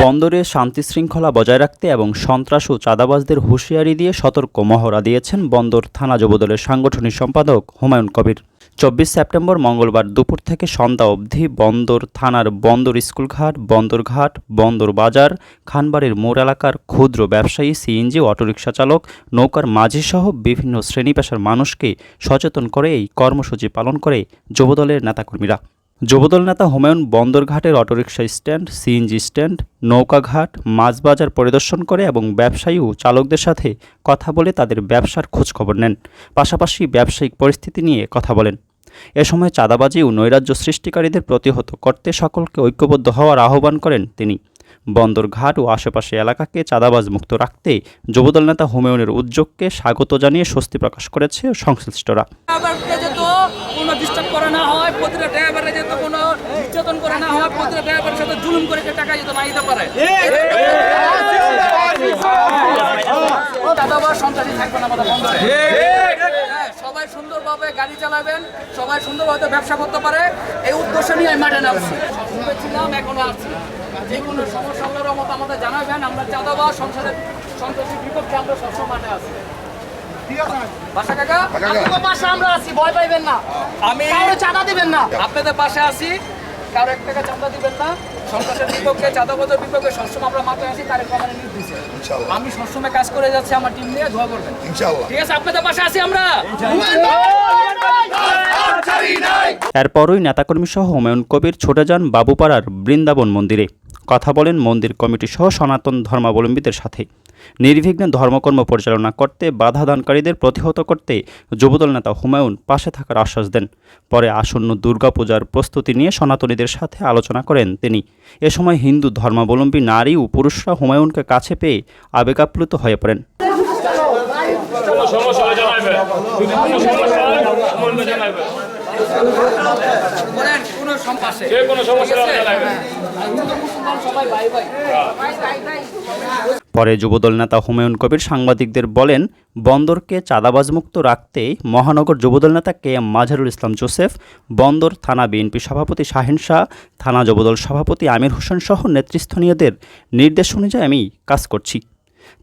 বন্দরে শান্তি শৃঙ্খলা বজায় রাখতে এবং সন্ত্রাস ও চাঁদাবাজদের হুঁশিয়ারি দিয়ে সতর্ক মহড়া দিয়েছেন বন্দর থানা যুবদলের সাংগঠনিক সম্পাদক হুমায়ুন কবির। চব্বিশ সেপ্টেম্বর মঙ্গলবার দুপুর থেকে সন্ধ্যা অবধি বন্দর থানার বন্দর স্কুলঘাট, বন্দরঘাট, বন্দর বাজার, খানবাড়ির মোড় এলাকার ক্ষুদ্র ব্যবসায়ী, সিএনজি অটোরিকশা চালক, নৌকার মাঝি সহ বিভিন্ন শ্রেণি পেশার মানুষকে সচেতন করে এই কর্মসূচি পালন করে যুবদলের নেতাকর্মীরা। যুবদল নেতা হুমায়ুন বন্দরঘাটের অটোরিকশা স্ট্যান্ড, সিএনজি স্ট্যান্ড, নৌকাঘাট মাছ বাজার পরিদর্শন করে এবং ব্যবসায়ী ও চালকদের সাথে কথা বলে তাদের ব্যবসার খোঁজখবর নেন। পাশাপাশি ব্যবসায়িক পরিস্থিতি নিয়ে কথা বলেন। এ সময় চাঁদাবাজি ও নৈরাজ্য সৃষ্টিকারীদের প্রতিহত করতে সকলকে ঐক্যবদ্ধ হওয়ার আহ্বান করেন তিনি। বন্দরঘাট ও আশেপাশে এলাকাকে চাঁদাবাজ মুক্ত রাখতে যুবদল নেতা হুমায়ুনের উদ্যোগকে স্বাগত জানিয়ে স্বস্তি প্রকাশ করেছে সংশ্লিষ্টরা ড্রাইভারকে যাতে কোনো ডিস্টার্ব করে না হয় প্রতিটা ড্রাইভারে যাতে কোনো নির্যাতন করে না হয় প্রতিটা ড্রাইভারের সাথে জুলুম করে যে টাকা যাতে না দিতে পারে হ্যাঁ, সবাই সুন্দরভাবে গাড়ি চালাবেন সবাই সুন্দরভাবে ব্যবসা করতে পারে এই উদ্দেশ্য নিয়ে আমি মাঠে নামছি ছিলাম এখনও আছি যে কোনো সমস্যা মতো আমাদের জানাবেন আমরা চাঁদাবাদ সংসারের সন্ত্রাসীর বিপক্ষে আমরা সবসময় মাঠে আছি আমি কারও চাঁদা দিবেন না আপনাদের পাশে আছি কারও এক টাকা চাঁদা দিবেন না সন্ত্রাসের বিপক্ষে চাঁদাবাদের বিপক্ষে সবসময় আমরা মাথায় আছি তারেক রহমানের নির্দেশে। আমি সবসময় কাজ করে যাচ্ছি আমার টিম নিয়ে ধোয়া করবেন। ইনশাআল্লাহ। ঠিক আছে আপনাদের পাশে আছি আমরা। এরপরই নেতাকর্মী সহ হুমায়ুন কবির ছুটে যান বাবুপাড়ার বৃন্দাবন মন্দিরে। কথা বলেন মন্দির কমিটি সহ সনাতন ধর্মাবলম্বীদের সাথে। নির্বিঘ্নে ধর্মকর্ম পরিচালনা করতে বাধা দানকারীদের প্রতিহত করতে যুবদল নেতা হুমায়ুন পাশে থাকার আশ্বাস দেন। পরে আসন্ন দুর্গাপূজার প্রস্তুতি নিয়ে সনাতনীদের সাথে আলোচনা করেন তিনি। এ সময় হিন্দু ধর্মাবলম্বী নারী ও পুরুষরা হুমায়ুনকে কাছে পেয়ে আবেগাপ্লুত হয়ে পড়েন। কোনো সমস্যা যে কোনো ভাই ভাই পরে যুবদল নেতা হুমায়ুন কবির সাংবাদিকদের বলেন, বন্দরকে চাঁদাবাজমুক্ত রাখতে মহানগর যুবদল নেতা K M Mazharul Islam Joseph, বন্দর থানা বিএনপি সভাপতি শাহিন শাহ, থানা যুবদল সভাপতি আমির হোসেন সহ নেতৃস্থানীয়দের নির্দেশ অনুযায়ী আমি কাজ করছি।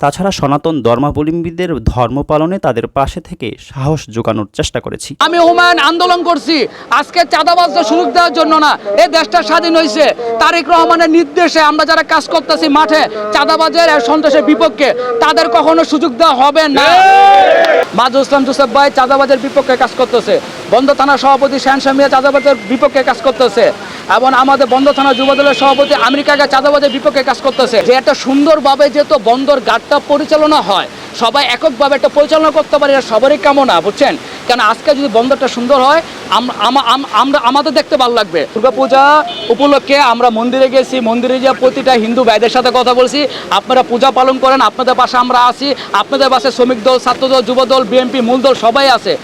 তাছাড়া সনাতন ধর্মাবলম্বীদের ধর্ম পালনে তাদের পাশে থেকে সাহস জোগানোর চেষ্টা করেছি। আমি হুমায়ুন আন্দোলন করছি। আজকে চাঁদাবাজদের সুযোগ দেওয়ার জন্য না এই দেশটা স্বাধীন হয়েছে তারেক রহমানের নির্দেশে আমরা যারা কাজ করতেছি মাঠে, চাঁদাবাজের সন্ত্রাসের বিপক্ষে, তাদের কখনো সুযোগ দেওয়া হবে না। মাজু ইসলাম জোসেফ ভাই চাঁদাবাজের বিপক্ষে কাজ করতেছে। বন্ধ থানার সভাপতি শ্যান সামিয়া চাঁদাবাজের বিপক্ষে কাজ করতেছে। এবং আমাদের বন্দর থানা যুবদলের সভাপতি আমেরিকাকে চাঁদাবাজের বিপক্ষে কাজ করতেছে। যে একটা সুন্দরভাবে যেহেতু বন্দর ঘাটটা পরিচালনা হয়, সবাই এককভাবে একটা পরিচালনা করতে পারে এটা সবারই কামনা, বুঝছেন? কেন আজকে যদি বন্দরটা সুন্দর হয়, আম- আম- আম- আমরা আমাদের দেখতে ভালো লাগবে। দুর্গাপূজা উপলক্ষে আমরা মন্দিরে গেছি, মন্দিরে গিয়ে প্রতিটা হিন্দু ভাইদের সাথে কথা বলছি। আপনারা পূজা পালন করেন, আপনাদের পাশে আমরা আছি, আপনাদের পাশে শ্রমিক দল ছাত্র দল যুব দল বিএনপি, মূল দল সবাই আছে।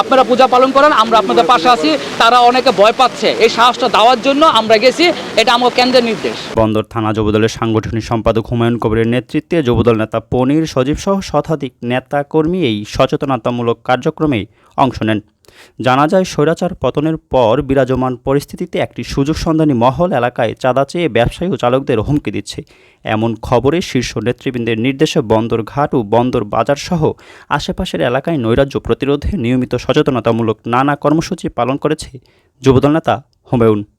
আপনারা পূজা পালন করেন, আমরা আপনাদের পাশে আছি, তারা অনেকে ভয় পাচ্ছে। এই সাহসটা দেওয়ার জন্য আমরা গেছি, এটা আমার কেন্দ্রের নির্দেশ। বন্দর থানা যুবদলের সাংগঠনিক সম্পাদক হুমায়ুন কবিরের নেতৃত্বে যুবদল নেতা পনির সজীব সহ শতাধিক নেতা কর্মী এই সচেতনতামূলক কার্যক্রমে অংশ নেন। জানা যায় স্বৈরাচার পতনের পর বিরাজমান পরিস্থিতিতে একটি সুযোগ সন্ধানী মহল এলাকায় চাঁদা চেয়ে ব্যবসায়ী ও চালকদের হুমকি দিচ্ছে। এমন খবরে শীর্ষ নেতৃবৃন্দের নির্দেশে বন্দর ঘাট ও বন্দর বাজার সহ আশেপাশের এলাকায় নৈরাজ্য প্রতিরোধে নিয়মিত সচেতনতামূলক নানা কর্মসূচি পালন করেছে যুবদল নেতা হুমায়ুন।